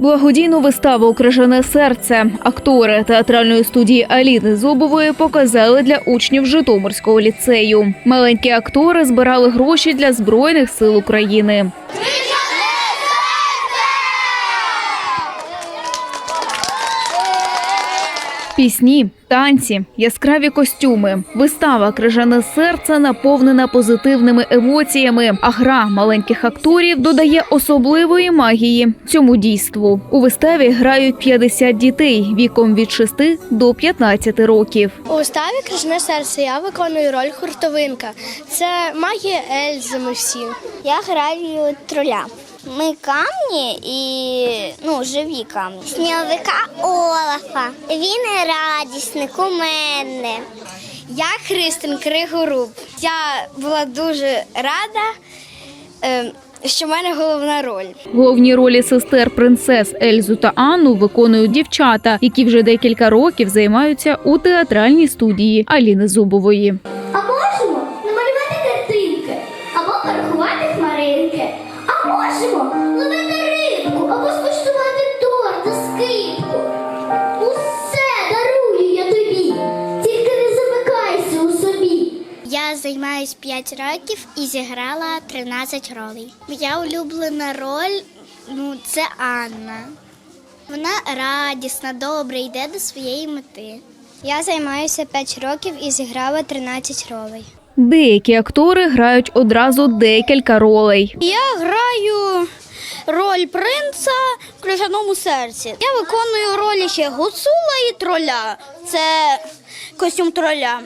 Благодійну виставу Крижане серце актори театральної студії Аліни Зобової показали для учнів Житомирського ліцею. Маленькі актори збирали гроші для збройних сил України. Пісні, танці, яскраві костюми. Вистава Крижане серце наповнена позитивними емоціями. А гра маленьких акторів додає особливої магії цьому дійству. У виставі грають 50 дітей віком від 6 до 15 років. У виставі Крижне серце я виконую роль хуртовинка. Це магія Ельзи ми всі. Я граю троля. Ми камні і ну, живі камні. Сніговика Олафа. Він радісний, кумедний. Я Христин Кригоруб. Я була дуже рада, е, що в мене головна роль. Головні ролі сестер принцес Ельзу та Анну виконують дівчата, які вже декілька років займаються у театральній студії Аліни Зубової. Займаюсь 5 років і зіграла 13 ролей. Моя улюблена роль ну, це Анна. Вона радісна, добре, йде до своєї мети. Я займаюся 5 років і зіграла 13 ролей. Деякі актори грають одразу декілька ролей. Я граю роль принца в крижаному серці. Я виконую ролі ще гуцула і троля. Це костюм троля.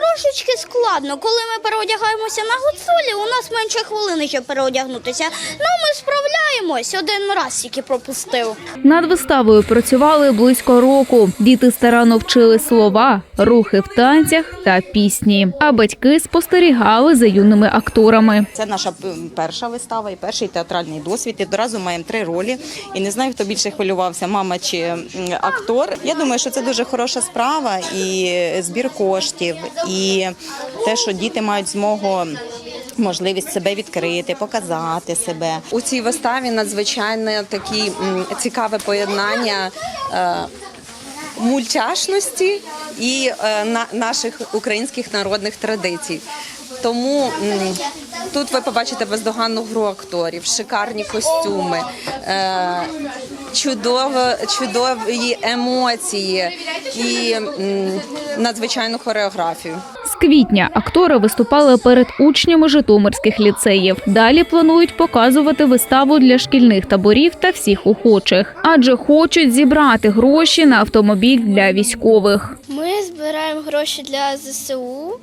Трошечки складно, коли ми переодягаємося на гуцулі, у нас менше хвилини, щоб переодягнутися. Ну, ми справляємось. Один раз тільки пропустив. Над виставою працювали близько року. Діти старанно вчили слова, рухи в танцях та пісні. А батьки спостерігали за юними акторами. Це наша перша вистава і перший театральний досвід. І одразу маємо три ролі. І не знаю, хто більше хвилювався, мама чи актор. Я думаю, що це дуже хороша справа і збір коштів, і те, що діти мають змогу. Можливість себе відкрити, показати себе. У цій виставі надзвичайно такі цікаве поєднання е, мультяшності і е, на, наших українських народних традицій. Тому тут ви побачите бездоганну гру акторів, шикарні костюми, е, чудово, чудові емоції і надзвичайну хореографію. З квітня актори виступали перед учнями житомирських ліцеїв. Далі планують показувати виставу для шкільних таборів та всіх охочих, адже хочуть зібрати гроші на автомобіль для військових. Ми збираємо гроші для ЗСУ,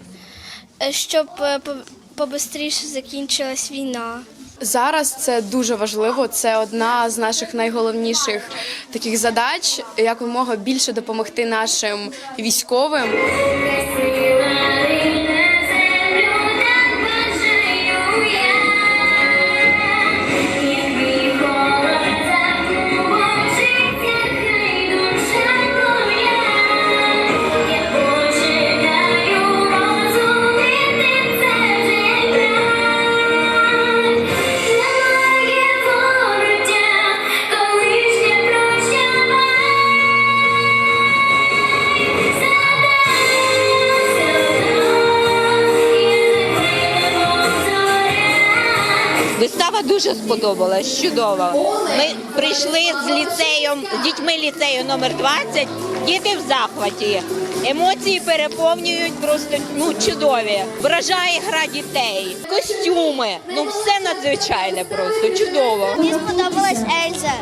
е, щоб е, по- побистріше закінчилась війна. Зараз це дуже важливо. Це одна з наших найголовніших таких задач, якомога більше допомогти нашим військовим. Дуже сподобалась, чудово. Ми прийшли з ліцеєм, з дітьми ліцею номер 20, діти в захваті. Емоції переповнюють просто ну чудові. Вражає гра дітей, костюми. Ну все надзвичайне просто чудово. Мені сподобалась Ельза,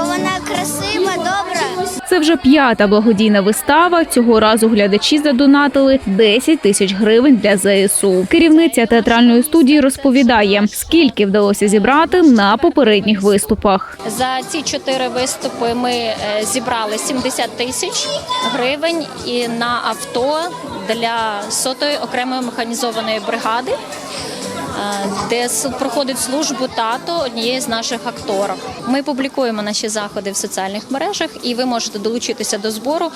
бо вона красива, добра. Це вже п'ята благодійна вистава. Цього разу глядачі задонатили 10 тисяч гривень для ЗСУ. Керівниця театральної студії розповідає, скільки вдалося зібрати на попередніх виступах. За ці чотири виступи ми е, зібрали 70 тисяч гривень і на авто для сотої окремої механізованої бригади. Де с- проходить службу тато однієї з наших акторок. Ми публікуємо наші заходи в соціальних мережах, і ви можете долучитися до збору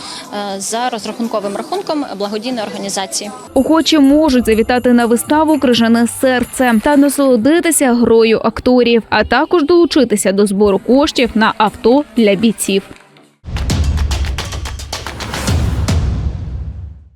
е, за розрахунковим рахунком благодійної організації. Охочі можуть завітати на виставу Крижане серце та насолодитися грою акторів, а також долучитися до збору коштів на авто для бійців.